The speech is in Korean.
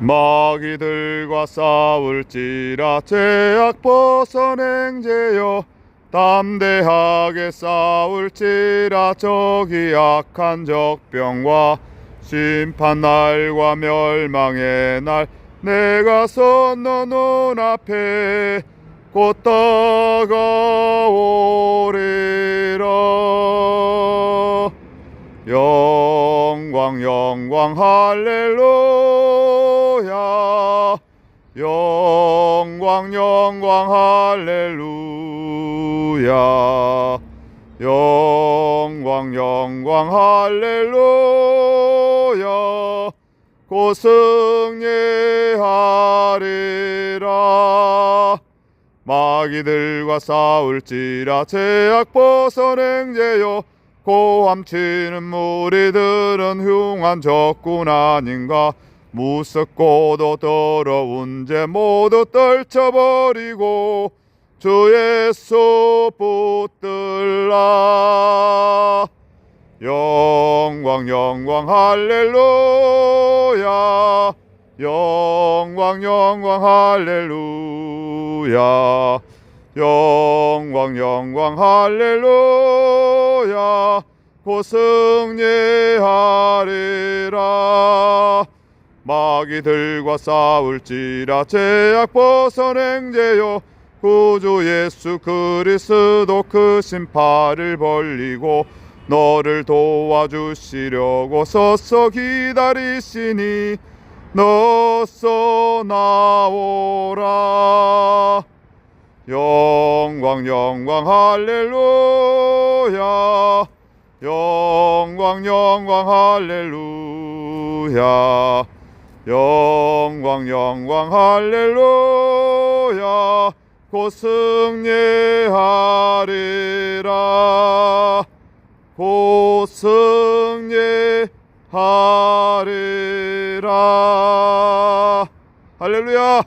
마귀들과 싸울지라 제약 벗어냉제여 담대하게 싸울지라 적이 악한 적병과 심판 날과 멸망의 날 내가 섰너 눈앞에 곧 다가오리라. 영광 영광 할렐루야 영광 영광 할렐루야. 영광 영광 할렐루야. 곧 승리하리라. 마귀들과 싸울지라 제약 벗어냉제여 고함치는 무리들은 흉한 적군 아닌가 무섭고도 더러운 죄 모두 떨쳐버리고 주 예수 붙들라. 영광 영광 할렐루야. 영광 영광 할렐루야. 영광 영광 할렐루야. 곧 승리하리라 마귀들과 싸울지라 제약 벗어냉제여 구주 예수 그리스도 그 심판을 벌리고 너를 도와주시려고 서서 기다리시니 너서 나오라. 영광 영광 할렐루야. 영광 영광 할렐루야 영광 영광 할렐루야. 곧 승리하리라. 곧 승리하리라. 할렐루야